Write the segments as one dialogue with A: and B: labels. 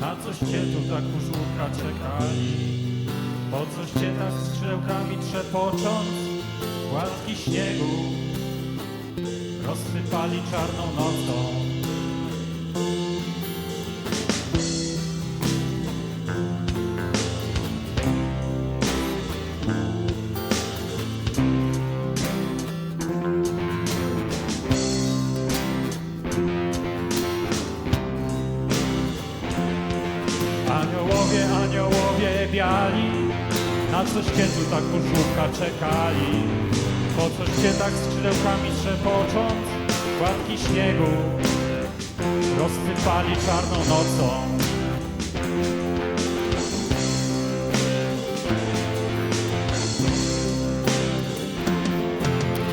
A: Na coście tu tak u żłóbka czekali? Po coście tak skrzydełkami trzepocząc gładki śniegu rozsypali czarną nocą? Na coście tu tak u żłóbka czekali? Po coście tak skrzydełkami trzepocząc gładki śniegu rozsypali czarną nocą?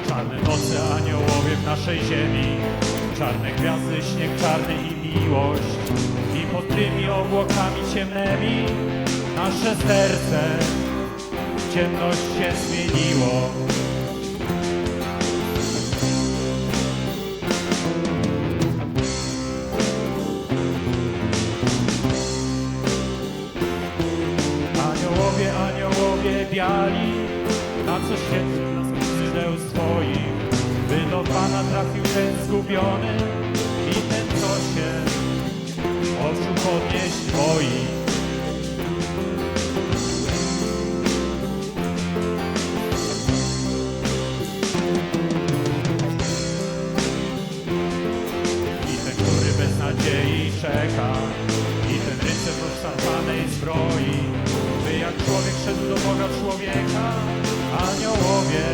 A: Czarne noce, aniołowie w naszej ziemi, czarne gwiazdy, śnieg czarny i miłość. I pod tymi obłokami ciemnymi nasze serce ciemność się zmieniło. Aniołowie, aniołowie biali, na co świetli nas skrzydeł swoich, by do Pana trafił ten zgubiony i ten, co się oczu podnieść boi. Czeka, i ten rycerz w rozszarpanej zbroi, by jak człowiek szedł do Boga człowieka, aniołowie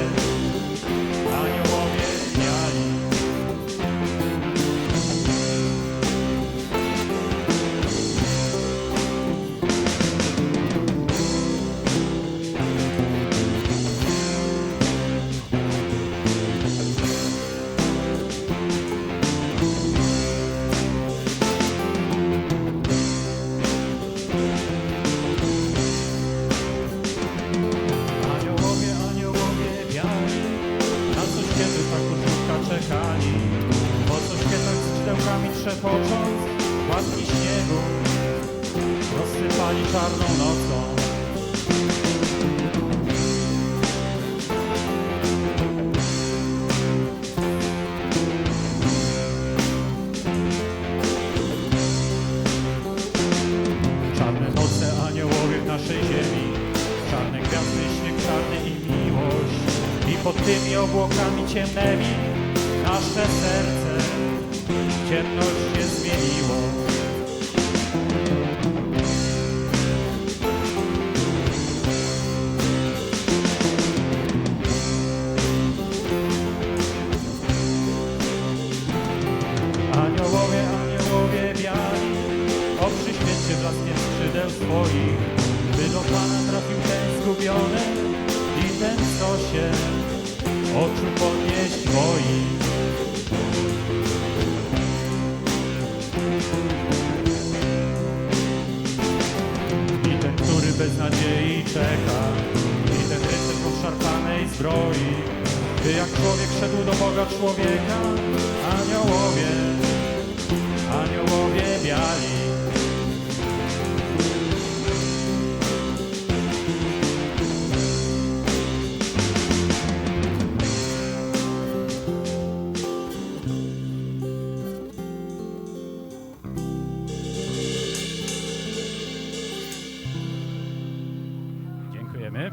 A: świety tak używka czekali, po co świetlach z skrzydełkami trzepocząc, gładki śniegu rozsypali czarną nocą. Czarne noce, aniołowie w naszej ziemi, czarne gwiazdy, pod tymi obłokami ciemnymi nasze serce ciemność się zmieniło. Aniołowie, aniołowie biali, obrzy świecie blaskiem skrzydeł swoich, by do Pana trafił ten zgubiony oczu podnieść boi. I ten, który bez nadziei czeka, i ten rycerz w szarpanej zbroi, by jak człowiek szedł do Boga człowieka, aniołowie, aniołowie biali. né?